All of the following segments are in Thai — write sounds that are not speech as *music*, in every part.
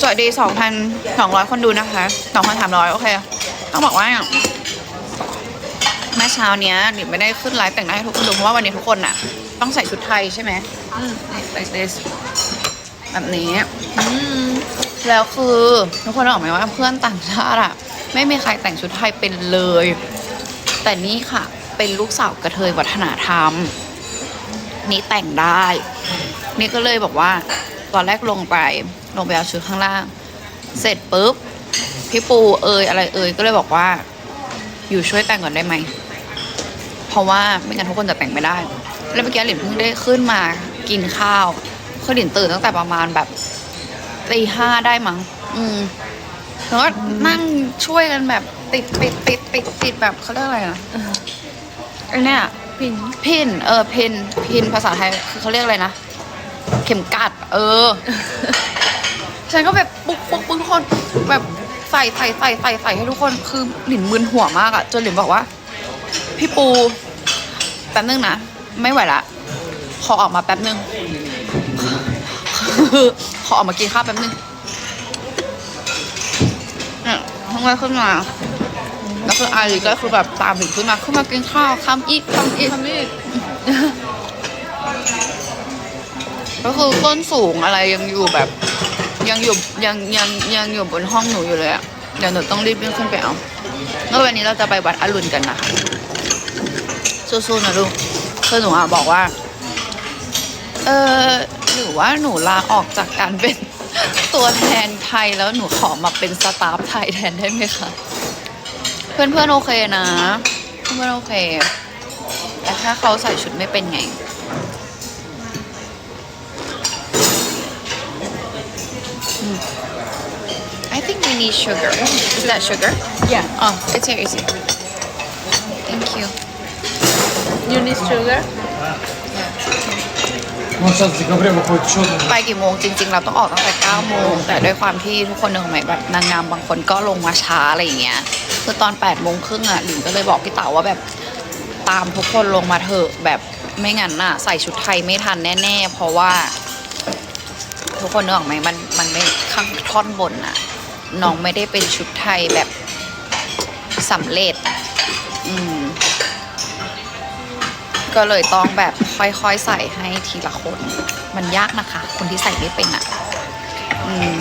สวัสดี 2,200 คนดูนะคะ 2,300 โอเค ต้องบอกว่าเมื่อเช้าเนี้ยหนิไม่ได้ขึ้นไลฟ์แต่งหน้าให้ทุกคนดูเพราะว่าวันนี้ทุกคนอะต้องใส่ชุดไทยใช่ไหมนี่ like this แบบนี้แล้วคือทุกคนรู้ไหมว่าเพื่อนต่างชาติอะไม่มีใครแต่งชุดไทยเป็นเลย แต่นี่ค่ะ เป็นลูกสาวกระเทยวัฒนธรรม นี่แต่งได้ นี่ก็เลยบอกว่า ตอนแรกลงไป ลงไปเอาชุดข้างล่าง เสร็จปุ๊บ พี่ปูเอยอะไรเอยก็เลยบอกว่า อยู่ช่วยแต่งก่อนได้ไหม เพราะว่าไม่งั้นทุกคนจะแต่งไม่ได้ แล้วเมื่อกี้หลินเพิ่งได้ขึ้นมากินข้าวคือหลินตื่นตั้งแต่ประมาณแบบตีห้าได้มั้ง อืมแล้วก็นั่งช่วยกันแบบติดติดติดติดติดแบบเขาเรียกอะไรนะไอเนี่ย ปิ่นพินเออพินพินภาษาไทยคือเขาเรียกอะไรนะ เข็มกัด เออ ฉันก็แบบปุ๊กปุ๊กปุ๊กทุกคนแบบใส่ใส่ใส่ใส่ใส่ให้ทุกคนคือหลินมึนหัวมากอะจนหลินบอกว่า พี่ปูแป๊บนึงนะ ไม่ไหวละ ขอออกมาแป๊บนึง ขอออกมากินข้าวแป๊บนึงเนี่ยทั้งวันขึ้นมา แล้วคืออาลีก็คือแบบตามหลินขึ้นมาขึ้นมากินข้าวคำอีกคำอีกทำนี่ก็คือก้นสูงอะไรยังอยู่แบบ ยังอยู่ยังยังยังอยู่บนห้องหนูอยู่เลยอะเดี๋ยวหนูต้องรีบวิ่งขึ้นไปเอาเมื่อวันนี้เราจะไปวัดอรุณกันนะคะสู้ๆนะลูกคือหนูอะบอกว่า เออหรือว่าหนูลาออกจากการเป็นตัวแทนไทยแล้วหนูขอมาเป็นสตาฟไทยแทนได้ไหมคะ เพื่อนเพื่อนโอเคนะ เพื่อนเโอเค แต่ถ้าเขาใส่ชุดไม่เป็นไง I think we need sugar. Is that sugar? Yeah. Oh, it's here, it's here. Thank you. You need sugar? ไปกี่โมงจริง ๆ เราต้องออกตั้งแต่9โมงแต่ด้วยความที่ทุกคนหนึ่งหมายแบบนางงามบางคนก็ลงมาช้าอะไรอย่างเงี้ย คือตอน8โมงครึ่งอะหลินก็เลยบอกพี่เต๋าว่าแบบตามทุกคนลงมาเถอะแบบไม่งั้นน่ะ ใส่ชุดไทยไม่ทันแน่ ๆ เพราะว่า ทุกคนนึกออกไหมมันมันไม่ข้างท่อนบนอะน้องไม่ได้เป็นชุดไทยแบบสำเร็จ อืม ก็เลยต้องแบบค่อยๆใส่ให้ทีละคน มันยากนะคะ คนที่ใส่ไม่เป็นอะ อืม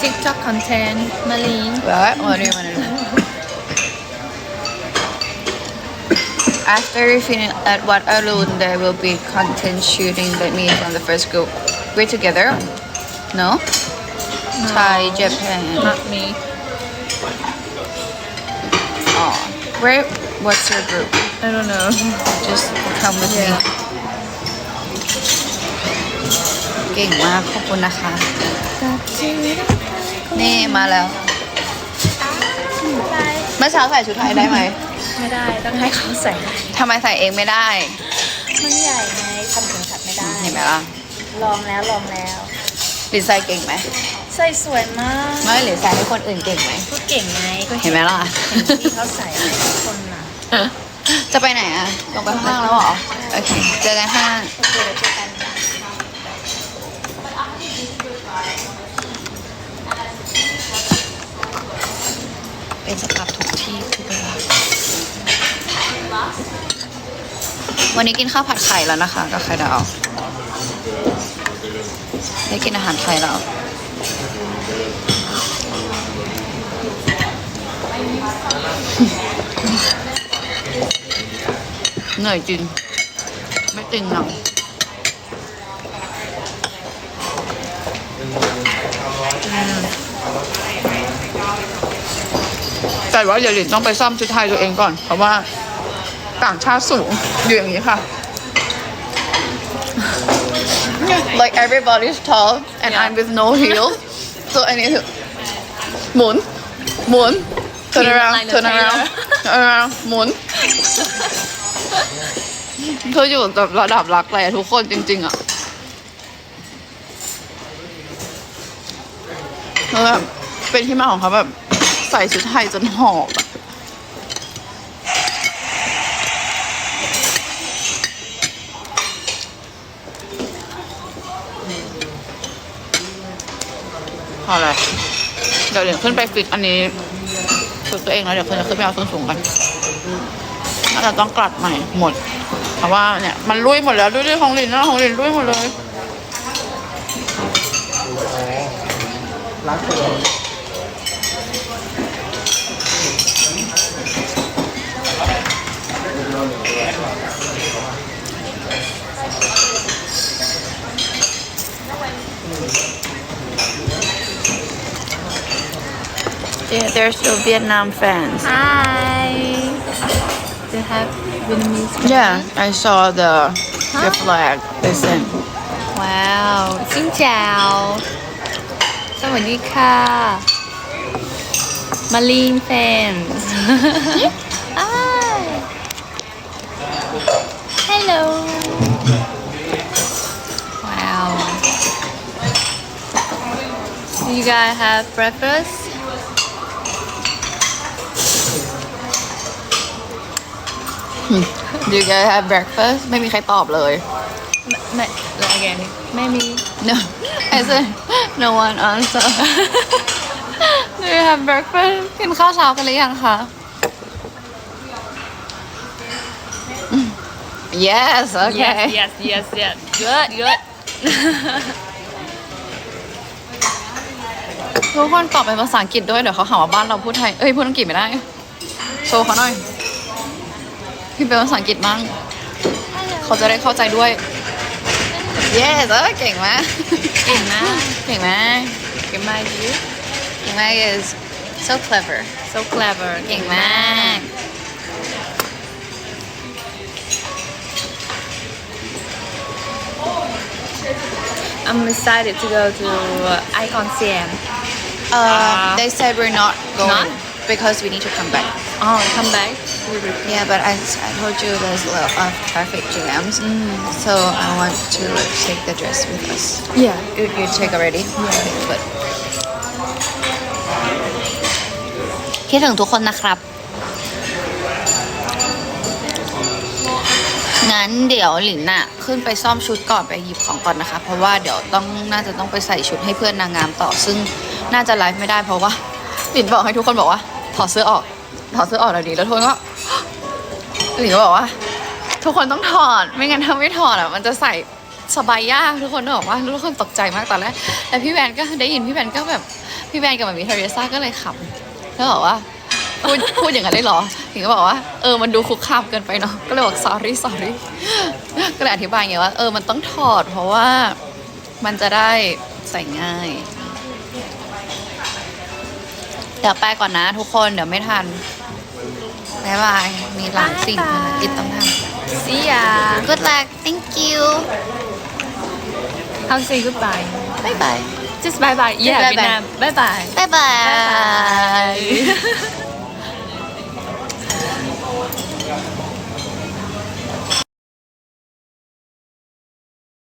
TikTok content, Malene. What? What do you want to know? After we finish at what alone, there will be content shooting that me from the first group. We're together? No? no Thai, Japan. Not me. Oh. Where? What's your group? I don't know. Just come with yeah. me. เก่งมาก ขอบคุณนะคะ นี่มาแล้ว เมื่อเช้าใส่ชุดไทยได้ไหม ไม่ได้ ต้องให้เขาใส่ ทำไมใส่เองไม่ได้ มันใหญ่ไงทำถึงขัดไม่ได้ เห็นไหมล่ะ ลองแล้วลองแล้วลินใส่เก่งไหม ใส่สวยมาก ไม่หรือใส่ให้คนอื่นเก่งไหม ก็เก่งไงก็เห็นไหมล่ะเห็นที่เขาใส่ให้ทุกคนน่ะ จะไปไหนอะลงไปข้างล่างแล้วเหรอ โอเค เจอกันข้างล่าง เคเดี๋ยวเจอกันเป็นสตาฟทุกที่ทุกเวลาวันนี้กินข้าวผัดไข่แล้วนะคะกับไข่ดาวได้กินอาหารไทยแล้วเหนื่อยจริง ไม่จริงหรอก แต่ว่าเดี๋ยวหลินต้องไปซ่อมชุดไทยตัวเองก่อน เพราะว่าต่างชาติสูงอยู่อย่างนี้ค่ะ like everybody's tall and I'm with no heels so I need to หมุนหมุน turn around turn around turn around หมุนเธออยู่แบบระดับรักแร้ทุกคนจริง ๆ อะแล้วแบบเป็นที่มาของเขาแบบ ใส่ชุดไทยจนหอบอะพอแล้เดี๋ยวเดี๋ยวขึ้นไปฟิกอันนี้ฝึกตัวเองแล้วเดี๋ยวขึ้นจะขึ้นไปเอาส้นสูงกันน่าจะต้องกลัดใหม่หมด เพราะว่าเนี่ยมันลุยหมดแล้วลุยด้วยของลินนะของลินลุยหมดเลย ล้างตัว Yeah, there's still Vietnam fans. Hi they have Vietnamese Yeah, I saw the the flag they sent. ว้าวซิงเจ้าสวัสดีค่ะมารีนแฟน Hi Hello You guys have breakfast? Do you guys have breakfast? ไม่มีใครตอบเลย ไม่ไม่ again ไม่มี No, *laughs* I said no one answer. *laughs* Do you have breakfast? กินข้าวเช้ากันหรือยังคะ Yes, okay. Yes, yes, yes, yes. Good, good. *laughs* ทุกคนตอบเป็นภาษาอังกฤษด้วย เดี๋ยวเขาหาว่าบ้านเราพูดไทย เอ้ยพูดอังกฤษไม่ได้ โชว์เขาหน่อย พี่เป็นภาษาอังกฤษมั่งเขาจะได้เข้าใจด้วย Yes เออเก่งมากเก่งมากเก่งมากเก่งมากยูเก่งมาก is so clever so clever เก่งมาก I'm excited to go to Icon Siam Uh, they said we're not going Not? because we need to come back. oh come back Yeah, but I, I told you there's a lot of traffic jams, so I want to take the dress with us. yeah You, you check already? Yeah. Good. คิดถึงทุกคนนะครับ งั้นเดี๋ยวหลินน่ะ ขึ้นไปซ่อมชุดก่อนไปหยิบของก่อนนะคะ เพราะว่าเดี๋ยวต้องน่าจะต้องไปใส่ชุดให้เพื่อนนางงามต่อซึ่ง น่าจะไลฟ์ไม่ได้เพราะว่าหลินบอกให้ทุกคนบอกว่า ถอดเสื้อออก ถอดเสื้อออกแล้วดีแล้วทุกคนก็หลินก็บอกว่า ทุกคนต้องถอด ไม่งั้นถ้าไม่ถอดอะ มันจะใส่สบายยากทุกคนนึกอกว่าทุกคนตกใจมากตอนแรกแต่พี่แวนก็ได้ยินพี่แวนก็แบบพี่แวนกับมามีเทเรซ่าก็เลยขำแล้วบอกว่าพูดพูดอย่างนั้นเลยเหรอถึงก็บอกว่าเออมันดูคุกคามเกินไปเนาะก็เลยบอก sorry sorry ก็เลยอธิบายไงว่าเออมันต้องถอดเพราะว่ามันจะได้ใส่ง่าย ดี๋ยวไปก่อนนะทุกคนเดี๋ยวไม่ทันบ๊ายบาย มีหลายสิ่งภารกิจต้องทำ see ya Good luck thank you how to say goodbye bye bye just bye bye yeah bye bye. Vietnam bye bye bye bye